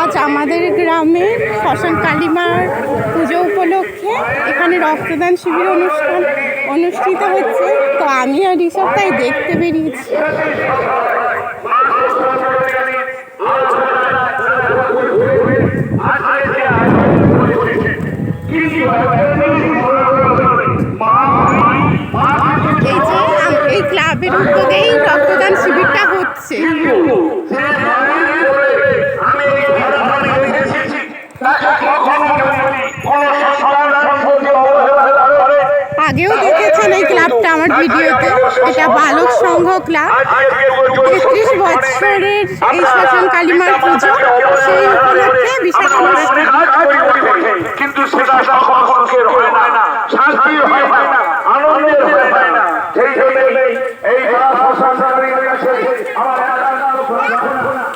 আজ আমাদের গ্রামে শ্মশান কালীমার পুজো উপলক্ষে এখানে রক্তদান শিবির অনুষ্ঠান অনুষ্ঠিত হচ্ছে। তো আমি আর ঋষভ তাই দেখতে বেরিয়েছি। এই এই ক্লাবের রক্তদান হচ্ছে আগেও দেখেছেন এই ক্লাবটা আমার ভিডিওতে। এটা বালক সংঘ ক্লাব। তেত্রিশ বছরের এই শ্মশান কালীমার পুজো। সেই উপলক্ষে বিশেষ কিন্তু সেটা হয় না। শান্তির হয় না। আনন্দের হয় না। সেই এই না